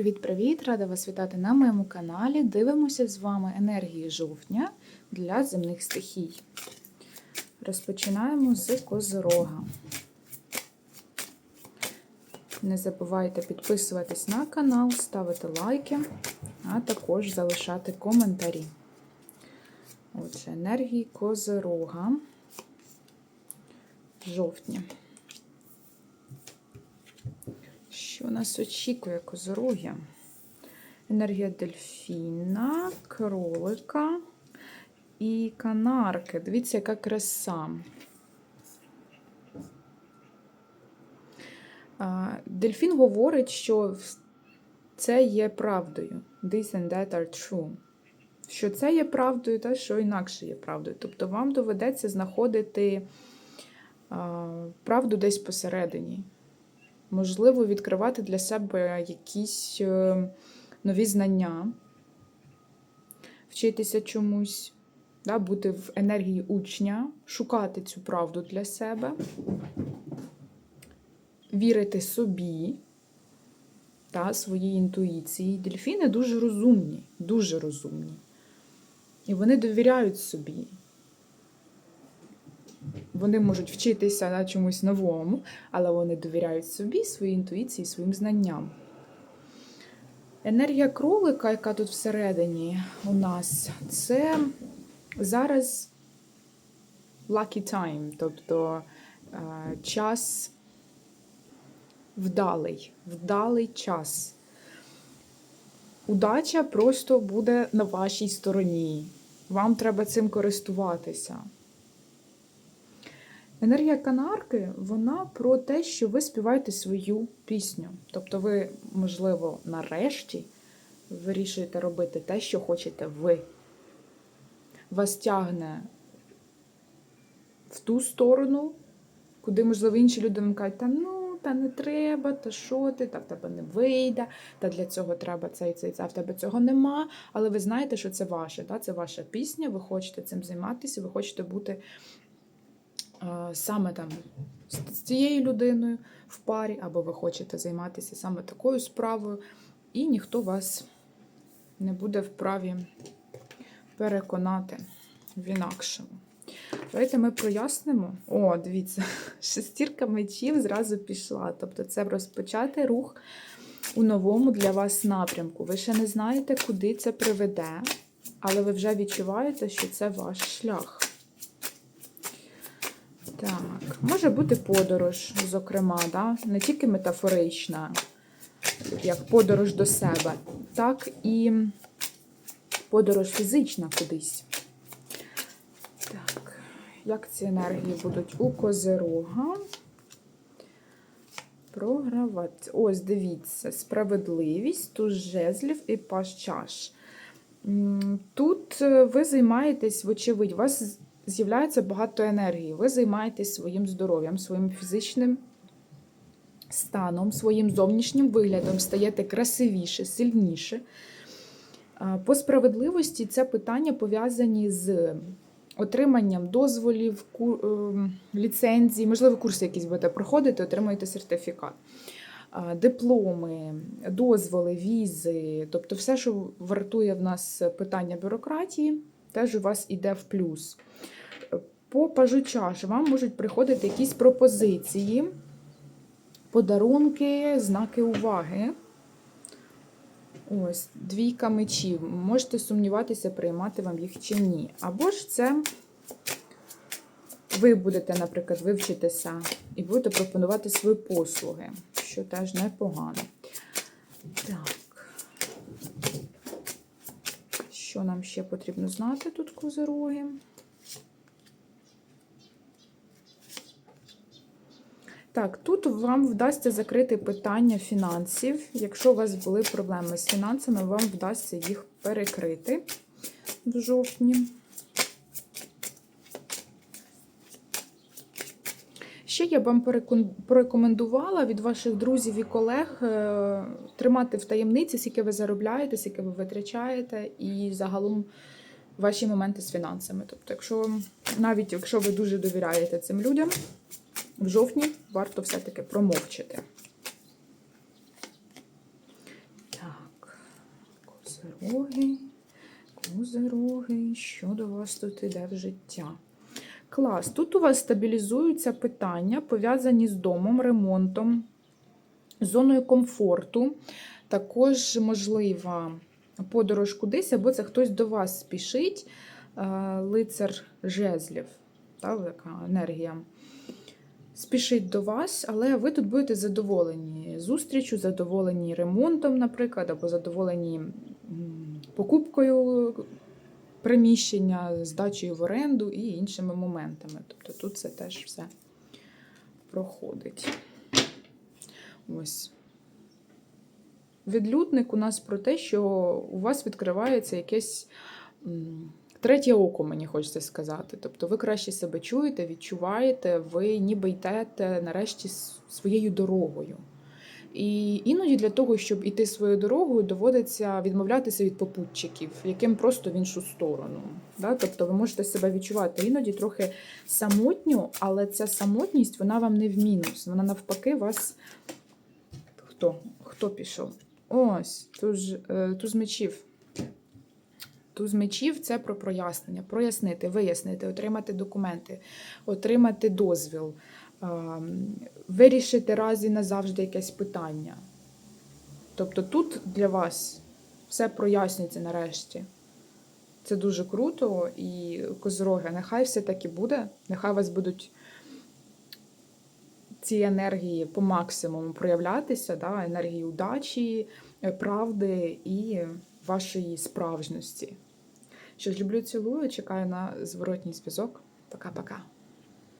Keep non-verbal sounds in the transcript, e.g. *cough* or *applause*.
Привіт-привіт! Рада вас вітати на моєму каналі. Дивимося з вами енергії жовтня для земних стихій. Розпочинаємо з козорога. Не забувайте підписуватись на канал, ставити лайки, а також залишати коментарі. Отже, енергії козорога жовтня. Що нас очікує козороги? Енергія дельфіна, кролика і канарки. Дивіться, яка краса. Дельфін говорить, що це є правдою. This and that are true. Що це є правдою, та що інакше є правдою. Тобто вам доведеться знаходити правду десь посередині. Можливо, відкривати для себе якісь е, нові знання, вчитися чомусь, да, бути в енергії учня, шукати цю правду для себе, вірити собі та своїй інтуїції. Дельфіни дуже розумні, дуже розумні. І вони довіряють собі. Вони можуть вчитися на чомусь новому, але вони довіряють собі, своїй інтуїції, своїм знанням. Енергія кролика, яка тут всередині у нас, це зараз lucky time, тобто е, час вдалий, вдалий час. Удача просто буде на вашій стороні. Вам треба цим користуватися. Енергія канарки, вона про те, що ви співаєте свою пісню. Тобто, ви, можливо, нарешті вирішуєте робити те, що хочете ви. Вас тягне в ту сторону, куди, можливо, інші люди вам кажуть, та ну, та не треба, та що ти, та в тебе не вийде, та для цього треба цей, цей, цей, а в тебе цього нема. Але ви знаєте, що це ваше, да? це ваша пісня, ви хочете цим займатися, ви хочете бути саме там з цією людиною в парі, або ви хочете займатися саме такою справою, і ніхто вас не буде вправі переконати в інакшому. Давайте ми прояснимо. О, дивіться, *laughs* шестірка мечів зразу пішла. Тобто, це розпочати рух у новому для вас напрямку. Ви ще не знаєте, куди це приведе, але ви вже відчуваєте, що це ваш шлях. Так, може бути подорож, зокрема, да? не тільки метафорична, як подорож до себе, так і подорож фізична кудись. Так, як ці енергії будуть у козирога? Програвати. Ось, дивіться, справедливість, тут жезлів і паш чаш. Тут е, ви займаєтесь, вочевидь, у вас з'являється багато енергії. Ви займаєтесь своїм здоров'ям, своїм фізичним станом, своїм зовнішнім виглядом, стаєте красивіше, сильніше. По справедливості це питання пов'язані з отриманням дозволів, ем, ліцензій, можливо, курси якісь будете проходити, отримуєте сертифікат. Дипломи, дозволи, візи, тобто все, що вартує в нас питання бюрократії, теж у вас іде в плюс. По пажу чаш вам можуть приходити якісь пропозиції, подарунки, знаки уваги. Ось, двійка мечів. Можете сумніватися, приймати вам їх чи ні. Або ж це ви будете, наприклад, вивчитися і будете пропонувати свої послуги, що теж непогано. Так. Що нам ще потрібно знати тут козироги? Так, тут вам вдасться закрити питання фінансів. Якщо у вас були проблеми з фінансами, вам вдасться їх перекрити в жовтні. Ще я вам порекомендувала від ваших друзів і колег е, тримати в таємниці, скільки ви заробляєте, скільки ви витрачаєте, і загалом ваші моменти з фінансами. Тобто, якщо навіть якщо ви дуже довіряєте цим людям, в жовтні варто все-таки промовчити. Так. Козироги, козироги, що до вас тут іде в життя? Клас. Тут у вас стабілізуються питання, пов'язані з домом, ремонтом, зоною комфорту. Також можлива подорож кудись, або це хтось до вас спішить, Е, лицар жезлів, та, така енергія. Спішить до вас, але ви тут будете задоволені зустрічю, задоволені ремонтом, наприклад, або задоволені покупкою приміщення, здачею в оренду і іншими моментами. Тобто тут це теж все проходить. Ось. Відлюдник у нас про те, що у вас відкривається якесь третє око, мені хочеться сказати. Тобто ви краще себе чуєте, відчуваєте, ви ніби йдете нарешті своєю дорогою. І іноді для того, щоб іти своєю дорогою, доводиться відмовлятися від попутчиків, яким просто в іншу сторону. Да? Тобто ви можете себе відчувати іноді трохи самотньо, але ця самотність вона вам не в мінус. Вона навпаки вас. Хто? Хто пішов? Ось, туз, е, туз мечів. Туз мечів це про прояснення, прояснити, вияснити, отримати документи, отримати дозвіл, ем, вирішити раз і назавжди якесь питання. Тобто тут для вас все прояснюється нарешті. Це дуже круто і козороги, нехай все так і буде, нехай вас будуть ці енергії по максимуму проявлятися, да, енергії удачі, е, правди і вашої справжності. Що ж, люблю, цілую, чекаю на зворотній зв'язок. Пока-пока.